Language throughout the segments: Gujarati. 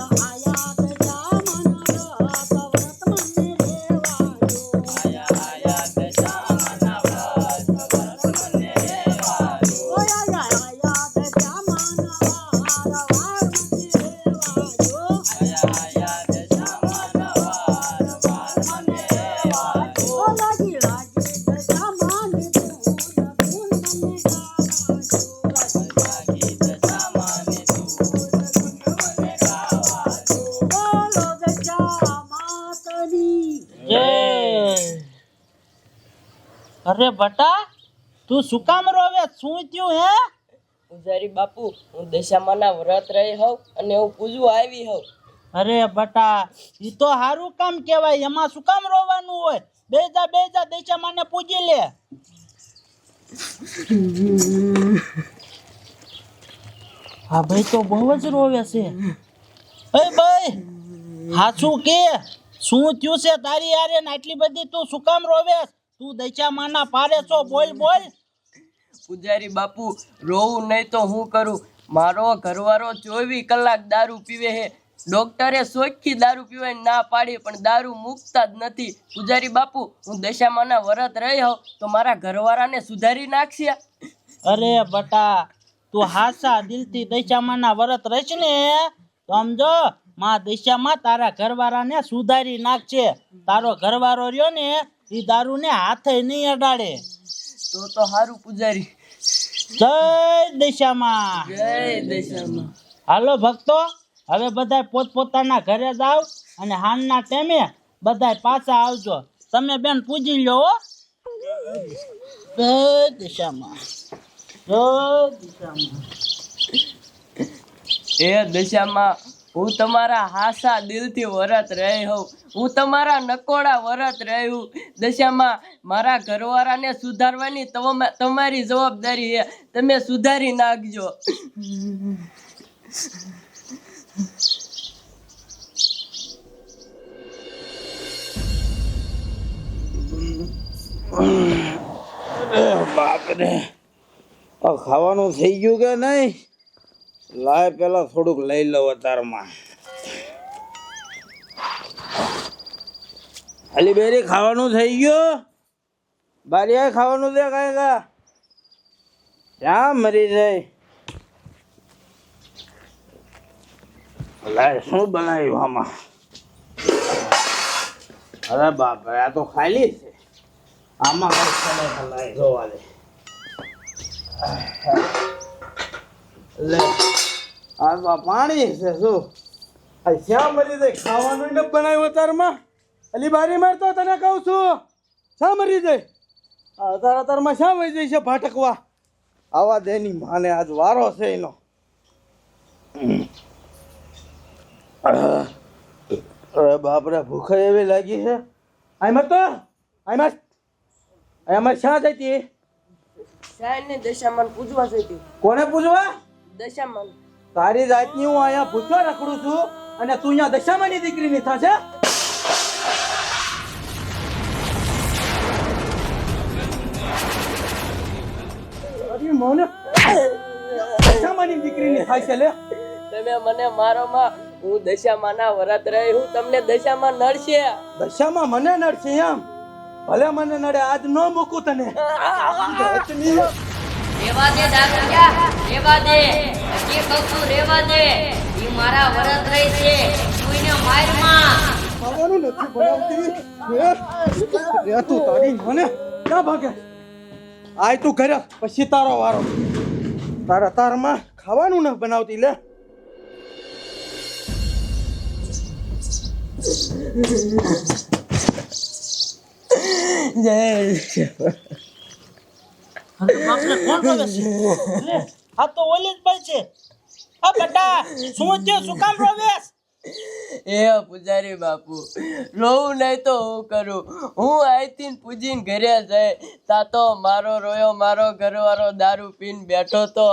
આયા અરે બટા તું શું કામ રોવે શું થયું હે? પૂજારી બાપુ હું દશામાના વ્રત રહી હોઉં અને હું પૂજવા આવી હોઉં. અરે બટા એ તો સારું કામ કહેવાય. એમાં શું કામ રોવાનું હોય? બેજા બેજા દશામાને પૂજી લે. હા ભાઈ તો બહુ જ રોવે છે. એ ભાઈ હાચું કે? શું થયું છે? તારી યારે ને આટલી બધી તું શું કામ રોવે? તું દશા માના પારે છો બોલ બોલ. પૂજારી બાપુ રોવું નહીં તો હું કરું? મારો ઘરવાળો ચોવીસ કલાક દારૂ પીવે હે ડોક્ટરે સોખી દારૂ પીવાની ના પાડી પણ દારૂ મૂકતા જ નથી. પૂજારી બાપુ હું દશામાના વરત રહી હોઉં તો મારા ઘરવાળાને સુધારી નાખશે. અરે બટા તું હાસા દિલથી દશામાના વરત રહીશ ને? સમજો માં દિશામાં તારા ઘરવાળાને સુધારી નાખશે. તારો ઘરવાળો રહ્યો ને એ દારૂને હાથે નહીં અડાડે. તો તો હારું પૂજારી. જય દિશામાં. જય દિશામાં. હાલો ભક્તો હવે બધાય પોતપોતાના ઘરે જાવ અને હાનના ટાઈમે બધા પાછા આવજો. તમે બેન પૂજી લો હો. જય દિશામાં. જય દિશામાં. એ દશામાં હું તમારા હાસા દિલથી વરત રહી હોઉં. હું તમારા નકોડા વરત રહ્યું દશામાં મારા ઘરવાળાને સુધારવાની તમારી જવાબદારી છે. તમે સુધારી નાખજો. બાપરે ખાવાનું થઈ ગયું કે નહીં? લાય પેલા થોડુંક લઈ લઉં અતારમાં અલી બેરી, ખાવાનું થઈ ગયું? બારિયા ખાવાનું દે કાંઈ કા? ક્યાં મરી જાય? લાય, શું બનાવ્યું આમાં? અરે બાપરે, આ તો ખાલી છે. આમાં કઈ ખલાય જોવા દે. લે. આ પાણી છે શું? આ શ્યામ મરી જાય? ખાવાનું ન બનાવ્યું અતારમાં અલી બારી મારતો તને કહું છું. શા મરી જાય? અત્યારે અતાર અતારમાં શા મરી જાય છે ભાટકવા? આવા દેની માને આજ વારો છે એનો. અરે બાપરે ભૂખ એવી લાગી છે? આઈ મત તો? આઈ મત આમાં શા જતી? સાહેબ ને દશામાન પૂજવા જતી? કોને પૂજવા? દશામાન તારી જાતની હું અહીંયા ભૂખ્યો રખડું છું અને તું અહીંયા દશામાની દીકરીની થશે? મોને દશામાની દીકરીની થાય છે લે. તમે મને મારો માં હું દશામાના વ્રત રહી હું તમને દશામાં નડશે. દશામાં મને નડશે એમ? ભલે મને નડે આજ ન મૂકું તને. રેવા દે દાદા રેવા દે. હજી કહું રેવા દે. ઈ મારા વરત રહી છે. કોઈને મારમાં ખાવાનું નથી બનાવતી? રે તું તારી મને ક્યાં ભાગે? આય તું ઘરે, પછી તારો વારો. તારા તારમાં ખાવાનું ન બનાવતી, લે. બાપરે કોણ રોવે છે? લે, આ તો ઓલી જ ભાઈ છે. આ બટા શું થયું? શું કામ રોવેશ? એ પૂજારી બાપુ રોવું નહીં તો હું કરું? હું અહીંથી પૂજીને ઘરે જાય તા તો મારો રોયો મારો ઘરવાળો દારૂ પીને બેઠો તો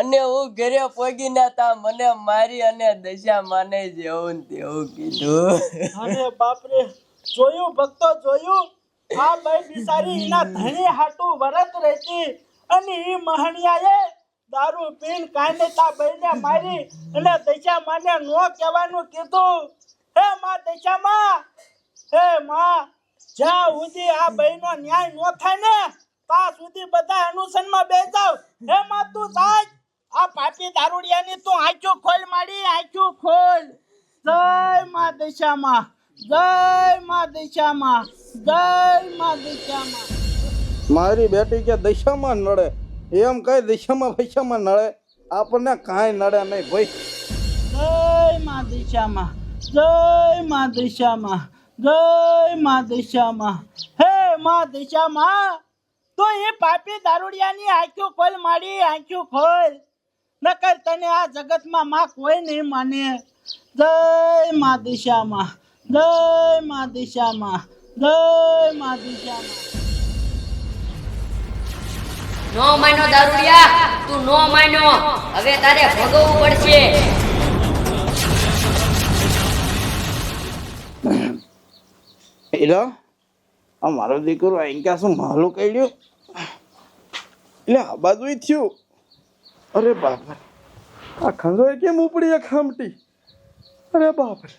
અને હું ઘરે પોગીને તા મને મારી અને દશા માને જેવું તેવું કીધું. અરે બાપરે જોયું ભક્તો જોયું? આ બે બિચારી એના ધણી હાટુ વરત રહેતી અને એ મહણિયાએ દારૂ પીન કાને તા બહેને મારી અને દશા માને નો કહેવાનું કીધું. હે માં દશા માં હે માં, જ્યાં સુધી આ બહેનો ન્યાય નો થાય ને, ત્યાં સુધી બધા અનુસનમાં બે જાવ હે માં, તું સાચ. આ પાપી દારૂડિયાની તું આંચું ખોલ માડી આંચું ખોલ. જય માં દશામાં જય માં દિશામાં જય માં દિશામાં. મારી બેટી કે દિશામાં નડે એમ કઈ દિશામાં પૈસામાં નડે? આપણને કાંઈ નડે નહીં ભાઈ. જય માં દિશામાં જય માં દિશામાં જય માં દિશામાં. હે માં દિશામાં તો એ પાપી દારૂડિયાની આંખો ખોલ મારી આંખો ખોલ. નકર તને આ જગતમાં માં કોઈ નહીં માને. જય માં દિશામાં જય માં દિશામાં જય માં દિશામાં. નો માનો દારૂડિયા તું નો માનો હવે તારે ભોગવવું પડશે. એલો આ મારો દીકરો અહીં ક્યાં શું માલું કાઢ્યું એટલે આ બાજુ થયું. અરે બાપ રે. આ ખંજોય કેમ ઉપડી આ ખામટી? અરે બાપ રે.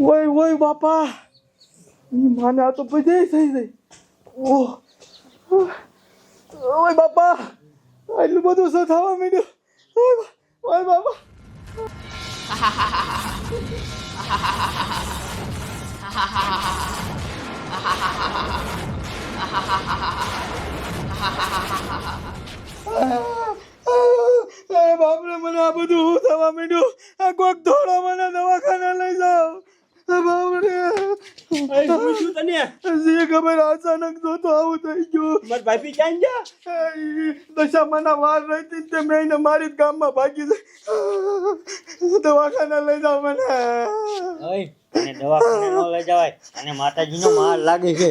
ઓય ઓય બાપા. માને આ તો બધે થઈ ગઈ. ઓહ. ઓય, બાપા. આટલું બધું શું થવા માંડ્યું. ઓય બા- ઓય, બાપા. અરે ગયું મારા ભાભી ક્યાં ગયા? દશામાના વાર રહેતી તે મેં મારી ગામમાં ભાગી દવાખાના લઈ જાઓ મને. અને દવાખાને ન લઈ જવાય અને માતાજીનો માર લાગે છે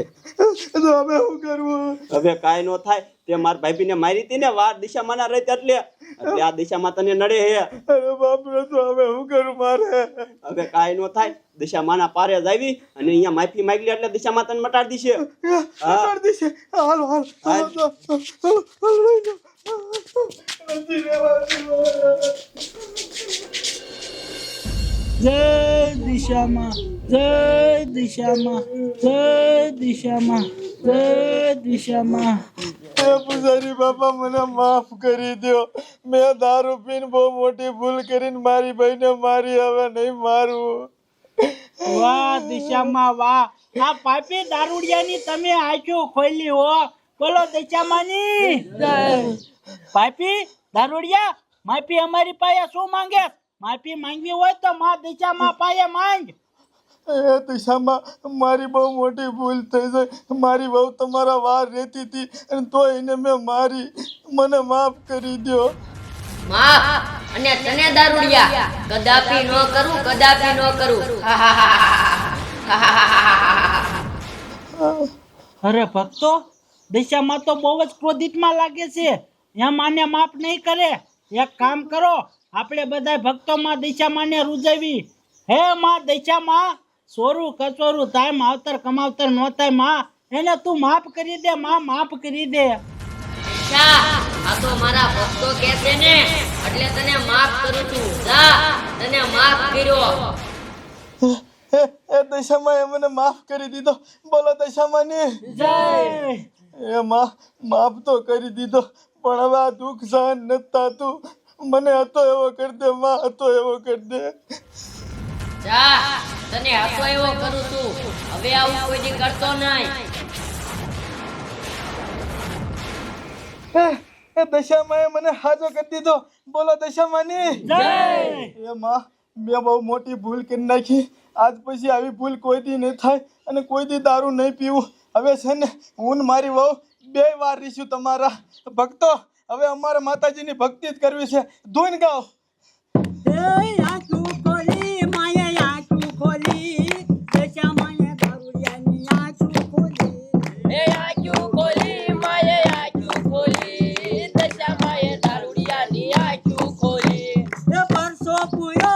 તો હવે શું કરવું હવે કાંઈ નો થાય તે માર ભાભીને મારી હતી ને વાર દિશામાં ના રહી એટલે એટલે આ દિશામાં તને નડે હે અરે બાપરે તો હવે શું કરું મારે હવે કાંઈ નો થાય દિશામાં ના પારે જ આવી અને અહીંયા માફી માંગલી લે એટલે દિશામાં તને મટાડ દીશે મટાડ દીશે હાલો હાલ હાલો હાલો હાલો જય દિશામાં જય દિશામાં જય દિશામાં જય દિશામાં. પૂજારી બાપા મને માફ કરી દો મેં દારૂ પીને બહુ મોટી ભૂલ કરીને મારી ભાઈને મારી હવે નહીં મારું. વાહ દિશામાં વાહ. આ પાપી દારૂડિયાની તમે આંખો ખોલી હો. બોલો દિશામાની. પાપી દારૂડિયા માફી અમારી પાસે શું માંગે? માફી માંગવી હોય તો માં દિશામાં પાયે માંગ. એ દિશામાં મારી બહુ મોટી ભૂલ થઈ છે. મારી બહુ તમારા વાર રહેતી હતી અને તો એને મેં મારી. મને માફ કરી દો માફ. અને તને દારૂડિયા. કદાપી ન કરું કદાપી ન કરું. અરે ભક્તો દિશામાં તો બહુ જ ક્રોધિતમાં લાગે છે. એમ આને માફ નહીં કરે. એક કામ કરો આપણે બધા ભક્તોમાં દિશામાને રૂજવી. હે માં દિશામાં સોરું કચોરું થાય માવતર કમાવતર નો થાયમાં. એને તું માફ કરી દે માં માફ કરી દે. જા આ તો મારા ભક્તો કહે છે ને એટલે તને માફ કરું છું. જા તને માફ કર્યો. એ દશામાં એ મને માફ કરી દીધો. બોલો દશામાં ને જય. એ માં માફ તો કરી દીધો. પણ હવે આ દુઃખ સહન નથી થતું. મને હતો એવો કરી દે માં હતો એવો કરી દે. જા તને હસો એવો કરું છું. હવે આવું કોઈ દી કરતો નહીં. એ દશામાએ મને હાજો કરી દીધો. બોલો દશામાની. જય! એ માં મેં બહુ મોટી ભૂલ કરી નાખી. આજ પછી આવી ભૂલ કોઈ દી નહીં થાય અને કોઈ દી દારૂ નહીં પીવું. હવે છે ને હું ને મારી વહુ બે વાર રીશું તમારા. ભક્તો હવે અમારે માતાજીની ભક્તિ જ કરવી છે. ધોઈને ગાઓ. આંખું ખોલી માયા આંખું ખોલી. ખોલી? એ આંખું ખોલી માયા આંખું ખોલી. દશા માએ દારૂડિયાની ખોલી? એ પરસો પૂરો